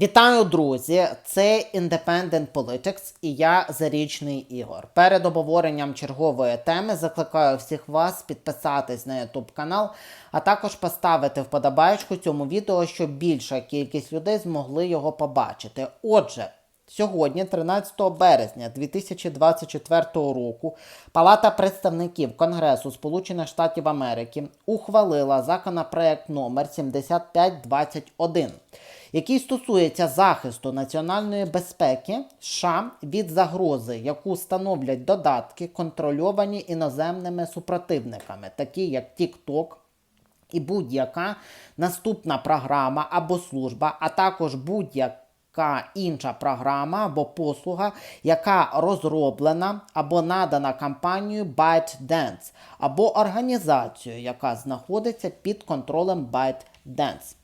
Вітаю, друзі! Це Independent Politics і я Зарічний Ігор. Перед обговоренням чергової теми закликаю всіх вас підписатись на YouTube канал, а також поставити вподобайку цьому відео, щоб більша кількість людей змогли його побачити. Отже, Сьогодні, 13 березня 2024 року, Палата представників Конгресу Сполучених Штатів Америки ухвалила законопроект номер 7521, який стосується захисту національної безпеки США від загрози, яку становлять додатки, контрольовані іноземними супротивниками, такі як TikTok, і будь-яка наступна програма або служба, а також будь-яка інша програма або послуга, яка розроблена або надана компанією ByteDance, або організацією, яка знаходиться під контролем ByteDance.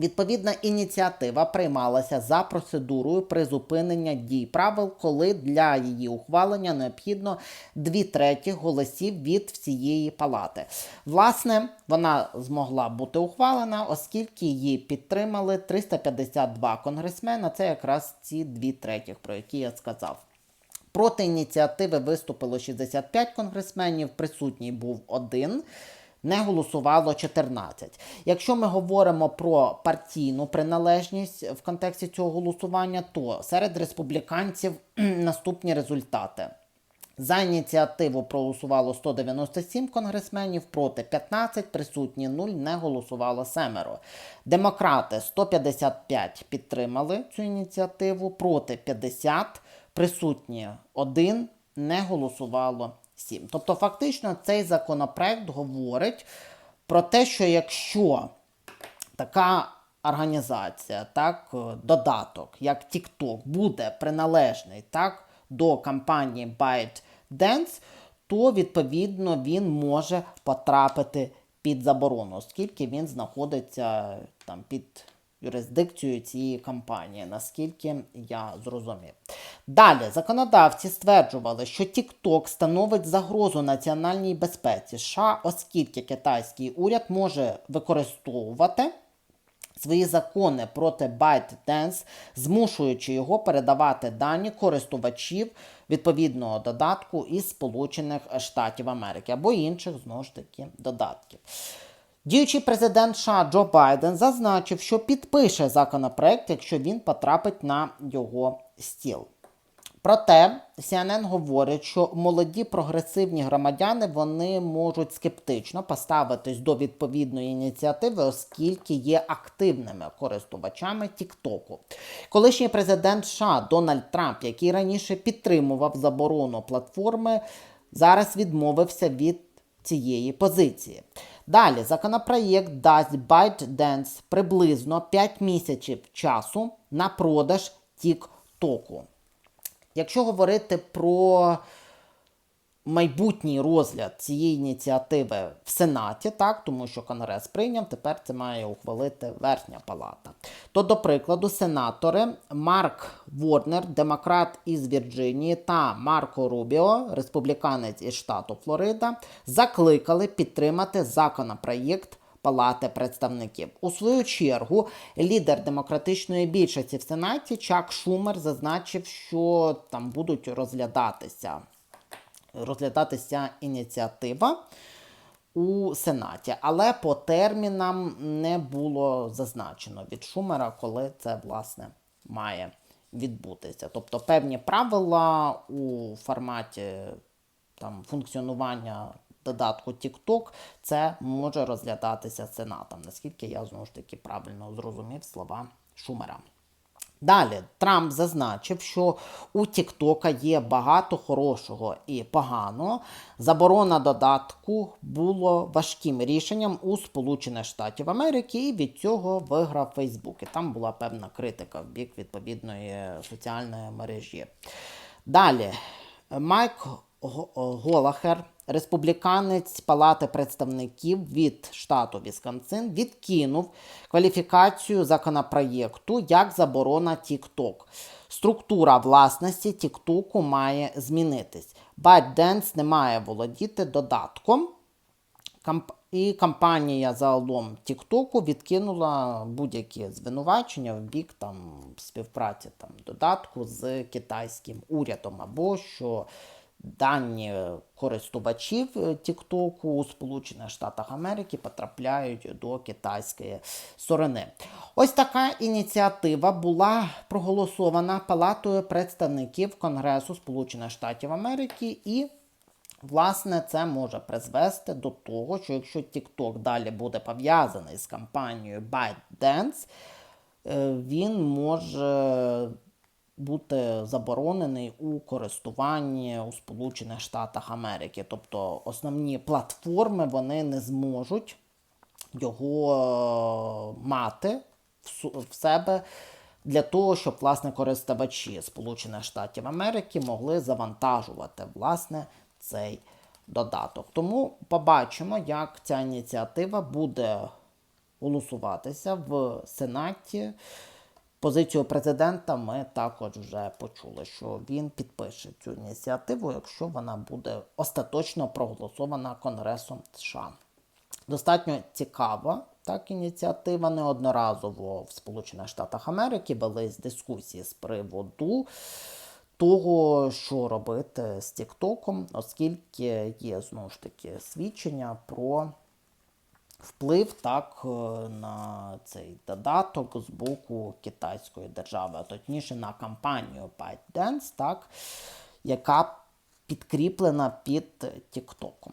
Відповідна ініціатива приймалася за процедурою призупинення дій правил, коли для її ухвалення необхідно дві треті голосів від всієї палати. Власне, вона змогла бути ухвалена, оскільки її підтримали 352 конгресмена. Це якраз ці дві третіх, про які я сказав. Проти ініціативи виступило 65 конгресменів, присутній був один. Не голосувало 14. Якщо ми говоримо про партійну приналежність в контексті цього голосування, то серед республіканців наступні результати. За ініціативу проголосувало 197 конгресменів, проти 15, присутні 0, не голосувало семеро. Демократи 155 підтримали цю ініціативу, проти 50, присутні 1, не голосувало 7. Тобто, фактично, цей законопроект говорить про те, що якщо така організація, так, додаток, як TikTok, буде приналежний так, до компанії ByteDance, то відповідно він може потрапити під заборону, оскільки він знаходиться там під юрисдикцією цієї компанії, наскільки я зрозумів. Далі законодавці стверджували, що TikTok становить загрозу національній безпеці США, оскільки китайський уряд може використовувати свої закони проти ByteDance, змушуючи його передавати дані користувачів відповідного додатку із Сполучених Штатів Америки або інших знову ж таки додатків. Діючий президент США Джо Байден зазначив, що підпише законопроект, якщо він потрапить на його стіл. Проте CNN говорить, що молоді прогресивні громадяни вони можуть скептично поставитись до відповідної ініціативи, оскільки є активними користувачами Тіктоку. Колишній президент США Дональд Трамп, який раніше підтримував заборону платформи, зараз відмовився від цієї позиції. Далі законопроєкт дасть ByteDance приблизно 5 місяців часу на продаж TikTok. Якщо говорити про майбутній розгляд цієї ініціативи в Сенаті, так, тому що Конгрес прийняв, тепер це має ухвалити Верхня Палата. То, до прикладу, сенатори Марк Ворнер, демократ із Вірджинії, та Марко Рубіо, республіканець із штату Флорида, закликали підтримати законопроєкт. Палати представників. У свою чергу лідер демократичної більшості в Сенаті Чак Шумер зазначив, що там будуть розглядатися, розглядатися ініціатива у Сенаті, але по термінам не було зазначено від Шумера, коли це власне має відбутися. Тобто певні правила у форматі там, функціонування додатку TikTok, це може розглядатися Сенатом, наскільки я знову ж таки правильно зрозумів слова Шумера. Далі Трамп зазначив, що у Тіктока є багато хорошого і поганого. Заборона додатку було важким рішенням у Сполучених Штатів Америки, і від цього виграв Фейсбук. І там була певна критика в бік відповідної соціальної мережі. Далі Майк Голахер, республіканець Палати представників від штату Вісконсин, відкинув кваліфікацію законопроєкту як заборона TikTok. Структура власності TikTok має змінитись. ByteDance не має володіти додатком. І компанія загалом Тіктоку відкинула будь-які звинувачення в бік там співпраці там додатку з китайським урядом, або що дані користувачів е, Тіктоку у Сполучених Штатах Америки потрапляють до китайської сторони. Ось така ініціатива була проголосована Палатою представників Конгресу Сполучених Штатів Америки і Власне, це може призвести до того, що якщо TikTok далі буде пов'язаний з компанією ByteDance, е, він може бути заборонений у користуванні у Сполучених Штатах Америки. Тобто основні платформи вони не зможуть його е, мати в себе для того, щоб власне користувачі Сполучених Штатів Америки могли завантажувати власне цей додаток. Тому побачимо, як ця ініціатива буде голосуватися в Сенаті. Позицію президента ми також вже почули, що він підпише цю ініціативу, якщо вона буде остаточно проголосована Конгресом США. Достатньо цікава так ініціатива неодноразово в Сполучених Штатах Америки велись дискусії з приводу того, що робити з Тіктоком, оскільки є знову ж таки свідчення про вплив так е, на цей додаток з боку китайської держави, а точніше на кампанію ByteDance, так, яка підкріплена під Тіктоком.